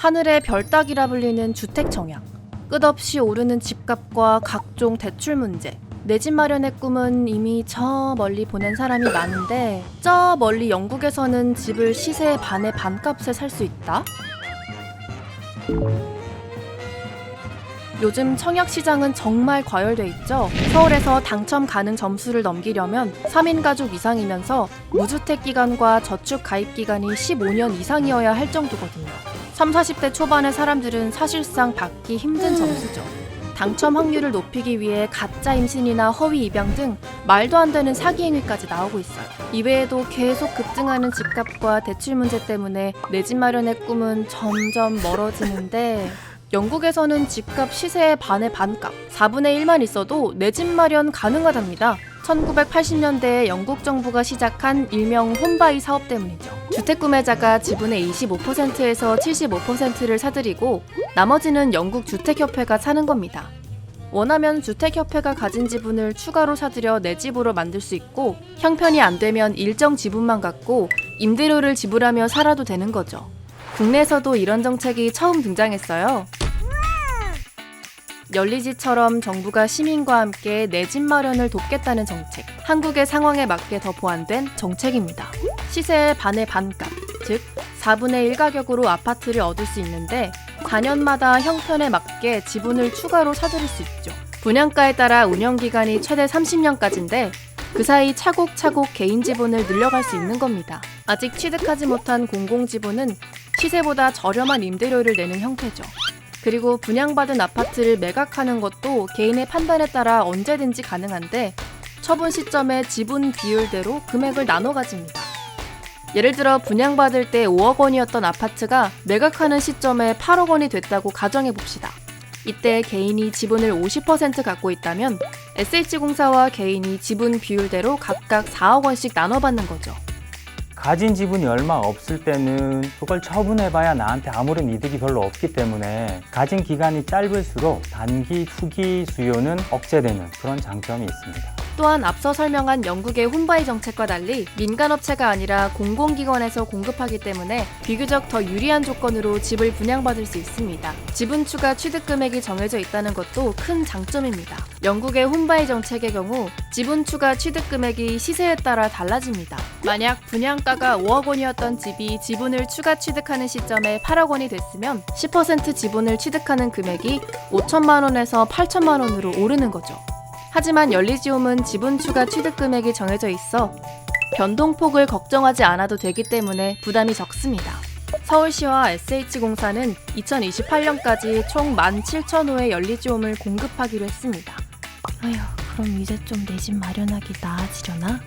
하늘의 별 따기라 불리는 주택 청약. 끝없이 오르는 집값과 각종 대출 문제. 내 집 마련의 꿈은 이미 저 멀리 보낸 사람이 많은데 저 멀리 영국에서는 집을 시세의 반의 반값에 살 수 있다? 요즘 청약 시장은 정말 과열돼 있죠. 서울에서 당첨 가능 점수를 넘기려면 3인 가족 이상이면서 무주택 기간과 저축 가입 기간이 15년 이상이어야 할 정도거든요. 3, 40대 초반의 사람들은 사실상 받기 힘든 점수죠. 당첨 확률을 높이기 위해 가짜 임신이나 허위 입양 등 말도 안 되는 사기 행위까지 나오고 있어요. 이외에도 계속 급증하는 집값과 대출 문제 때문에 내 집 마련의 꿈은 점점 멀어지는데 영국에서는 집값 시세의 반의 반값, 4분의 1만 있어도 내 집 마련 가능하답니다. 1980년대에 영국 정부가 시작한 일명 홈바이 사업 때문이죠. 주택 구매자가 지분의 25%에서 75%를 사들이고 나머지는 영국 주택협회가 사는 겁니다. 원하면 주택협회가 가진 지분을 추가로 사들여 내 집으로 만들 수 있고 형편이 안 되면 일정 지분만 갖고 임대료를 지불하며 살아도 되는 거죠. 국내에서도 이런 정책이 처음 등장했어요. 열리지처럼 정부가 시민과 함께 내 집 마련을 돕겠다는 정책. 한국의 상황에 맞게 더 보완된 정책입니다. 시세의 반의 반값, 즉 4분의 1 가격으로 아파트를 얻을 수 있는데 4년마다 형편에 맞게 지분을 추가로 사들일 수 있죠. 분양가에 따라 운영 기간이 최대 30년까지인데 그 사이 차곡차곡 개인 지분을 늘려갈 수 있는 겁니다. 아직 취득하지 못한 공공 지분은 시세보다 저렴한 임대료를 내는 형태죠. 그리고 분양받은 아파트를 매각하는 것도 개인의 판단에 따라 언제든지 가능한데 처분 시점에 지분 비율대로 금액을 나눠 가집니다. 예를 들어 분양받을 때 5억 원이었던 아파트가 매각하는 시점에 8억 원이 됐다고 가정해 봅시다. 이때 개인이 지분을 50% 갖고 있다면 SH공사와 개인이 지분 비율대로 각각 4억 원씩 나눠 받는 거죠. 가진 지분이 얼마 없을 때는 그걸 처분해봐야 나한테 아무런 이득이 별로 없기 때문에 가진 기간이 짧을수록 단기 투기 수요는 억제되는 그런 장점이 있습니다. 또한 앞서 설명한 영국의 홈바이 정책과 달리 민간업체가 아니라 공공기관에서 공급하기 때문에 비교적 더 유리한 조건으로 집을 분양받을 수 있습니다. 지분 추가 취득 금액이 정해져 있다는 것도 큰 장점입니다. 영국의 홈바이 정책의 경우 지분 추가 취득 금액이 시세에 따라 달라집니다. 만약 분양가가 5억 원이었던 집이 지분을 추가 취득하는 시점에 8억 원이 됐으면 10% 지분을 취득하는 금액이 5천만 원에서 8천만 원으로 오르는 거죠. 하지만 연리지움은 지분 추가 취득 금액이 정해져 있어 변동폭을 걱정하지 않아도 되기 때문에 부담이 적습니다. 서울시와 SH공사는 2028년까지 총 17,000호의 연리지움을 공급하기로 했습니다. 아휴, 그럼 이제 좀 내 집 마련하기 나아지려나?